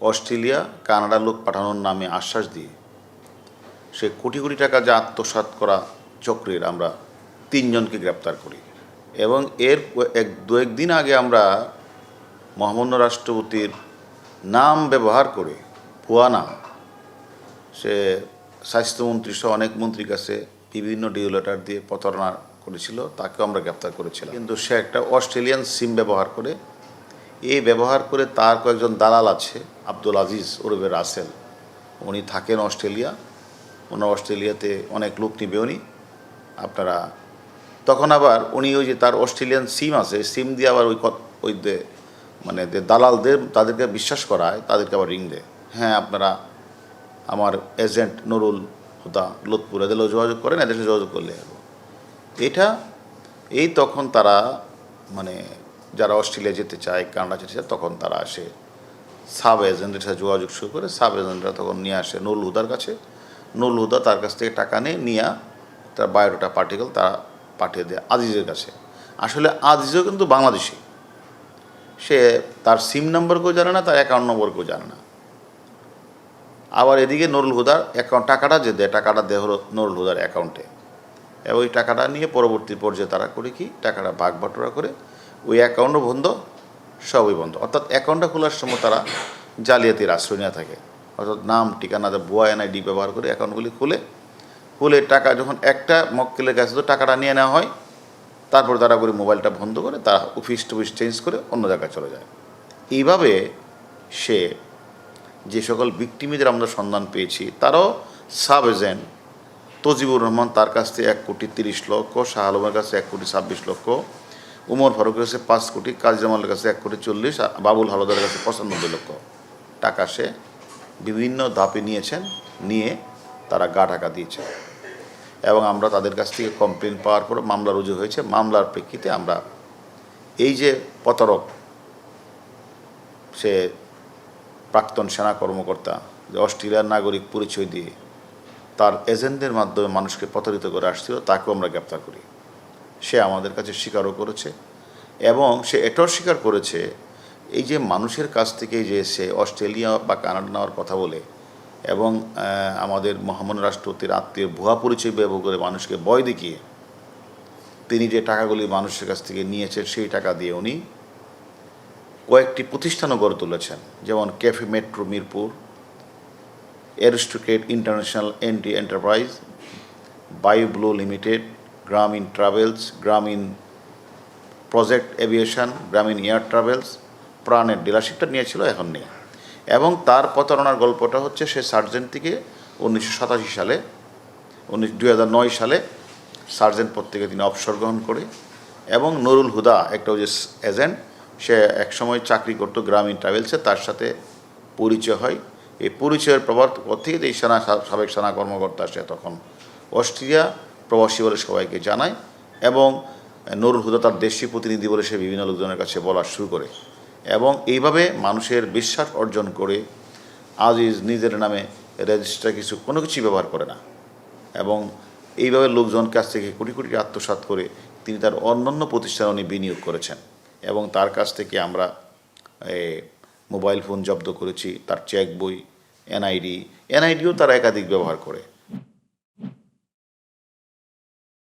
Australia, কানাডার লোক পাঠানোর নামে আশ্বাস দিয়ে সে কোটি কোটি টাকা যা আত্মসাৎ করা চক্রের আমরা তিনজনকে গ্রেপ্তার করি। এবং এর এক দু একদিন আগে আমরা মহামান্য রাষ্ট্রপতির নাম ব্যবহার করে ভুয়া নাম সে স্বাস্থ্যমন্ত্রী সহ অনেক মন্ত্রীর কাছে বিভিন্ন ডিও লেটার দিয়ে প্রতারণা করেছিল, তাকেও আমরা গ্রেপ্তার করেছিলাম। কিন্তু সে একটা অস্ট্রেলিয়ান সিম ব্যবহার করে এই ব্যবহার করে তার কয়েকজন দালাল আছে, আব্দুল আজিজ ওরবে রাসেল। উনি থাকেন অস্ট্রেলিয়া। ওনার অস্ট্রেলিয়াতে অনেক লোক নিবে উনি। আপনারা, তখন আবার উনি ওই যে তার অস্ট্রেলিয়ান সিম আছে, সিম দিয়ে আবার ওই ওই মানে দালালদের তাদেরকে বিশ্বাস করায়, তাদেরকে আবার রিং দেয়। হ্যাঁ আপনারা আমার এজেন্ট নুরুল হুদা লোধপুর, এদের যোগাযোগ করেন, এদের যোগাযোগ করলে এটা, এই তখন তারা মানে যারা অস্ট্রেলিয়া যেতে চায়, কানাডা যেতে চায়, তখন তারা আসে। সাব এজেন্টের সাথে যোগাযোগ শুরু করে সাব এজেন্টরা তখন নিয়ে আসে নুরুল হুদার কাছে। নুরুল হুদা তার কাছ থেকে টাকা নিয়ে নিয়ে তার বায়োডাটা পার্টিকেল তারা পাঠিয়ে দেয় আজিজের কাছে। আসলে আজিজও কিন্তু বাংলাদেশি। সে তার সিম নম্বরকেও জানে না, তার অ্যাকাউন্ট নম্বরকেও জানে না। আবার এদিকে নুরুল হুদার অ্যাকাউন্ট, টাকাটা যে দেয়, টাকাটা দেয় হলো নুরুল হুদার অ্যাকাউন্টে। এবং ওই টাকাটা নিয়ে পরবর্তী পর্যায়ে তারা করে কি? টাকাটা ভাগ বাটোয়ারা করে ওই অ্যাকাউন্টও বন্ধ, সবই বন্ধ। অর্থাৎ অ্যাকাউন্টটা খোলার সময় তারা জালিয়াতির আশ্রয় নিয়ে থাকে। অর্থাৎ নাম ঠিকানা ভুয়া, এনআইডি ব্যবহার করে অ্যাকাউন্টগুলি খুলে খুলে টাকা যখন একটা মক্কেলের কাছে তো টাকাটা নিয়ে নেওয়া হয়, তারপর তারা করে মোবাইলটা বন্ধ করে, তারা অফিস টুফিস চেঞ্জ করে অন্য জায়গায় চলে যায়। এইভাবে সে যে সকল ভিক্টিমিদের আমরা সন্ধান পেয়েছি, তারও সাব এজেন্ট। তজিবুর রহমান তার কাছ থেকে এক কোটি তিরিশ লক্ষ, শাহ আলমের কাছে এক কোটি ছাব্বিশ লক্ষ উমর ফারুকের কাছে পাঁচ কোটি, কাজী জামালের কাছে এক কোটি চল্লিশ, আর বাবুল হালদারের কাছে পঁচানব্বই লক্ষ টাকা সে বিভিন্ন ধাপে নিয়েছেন, নিয়ে তারা গা টাকা দিয়েছে। এবং আমরা তাদের কাছ থেকে কমপ্লেন পাওয়ার পর মামলা রুজু হয়েছে। মামলার প্রেক্ষিতে আমরা এই যে প্রতারক, সে প্রাক্তন সেনা কর্মকর্তা, যে অস্ট্রেলিয়ার নাগরিক পরিচয় দিয়ে তার এজেন্টদের মাধ্যমে মানুষকে প্রতারিত করে আসছিল, তাকেও আমরা গ্রেপ্তার করি। সে আমাদের কাছে স্বীকারও করেছে এবং সে এটাও স্বীকার করেছে, এই যে মানুষের কাছ থেকে যে সে অস্ট্রেলিয়া বা কানাডা নেওয়ার কথা বলে এবং আমাদের মহামান্য রাষ্ট্রপতির আত্মীয় ভুয়া পরিচয় ব্যবহার করে মানুষকে ভয় দেখিয়ে তিনি যে টাকাগুলি মানুষের কাছ থেকে নিয়েছেন সেই টাকা দিয়ে উনি কয়েকটি প্রতিষ্ঠানও গড়ে তুলেছেন, যেমন cafe metro Mirpur aristocrat international NT enterprise, বায়োব্লো limited Grameen travels Grameen project aviation Grameen air travels প্রাণের ডিলারশিপটা নিয়েছিল এখন নেই এবং তার প্রতারণার গল্পটা হচ্ছে সে সার্জেন্ট থেকে উনিশশো সাতাশি সালে, উনিশ, দুই সালে সার্জেন্ট পদ থেকে তিনি অবসর গ্রহণ করে এবং নুরুল হুদা একটা যে এজেন্ট, সে একসময় চাকরি করতো গ্রামীণ ট্রাভেলসে তার সাথে পরিচয় হয়। এই পরিচয়ের প্রভাব পর থেকে এই সেনা সাবেক সেনা কর্মকর্তা সে তখন অস্ট্রেলিয়া প্রবাসী বলে সবাইকে জানায় এবং নুরুল হুদা তার দেশি প্রতিনিধি বলে সে বিভিন্ন লোকজনের কাছে বলা শুরু করে। এবং এইভাবে মানুষের বিশ্বাস অর্জন করে আজিজ নিজের নামে রেজিস্টার কিছু, কোনো কিছুই ব্যবহার করে না। এবং এইভাবে লোকজন কাছ থেকে কোটি কোটি টাকা আত্মসাৎ করে তিনি তার অন্যান্য প্রতিষ্ঠানে বিনিয়োগ করেছেন। এবং তার কাছ থেকে আমরা মোবাইল ফোন জব্দ করেছি, তার চেক বই, এনআইডি, এনআইডিও তারা একাধিক ব্যবহার করে।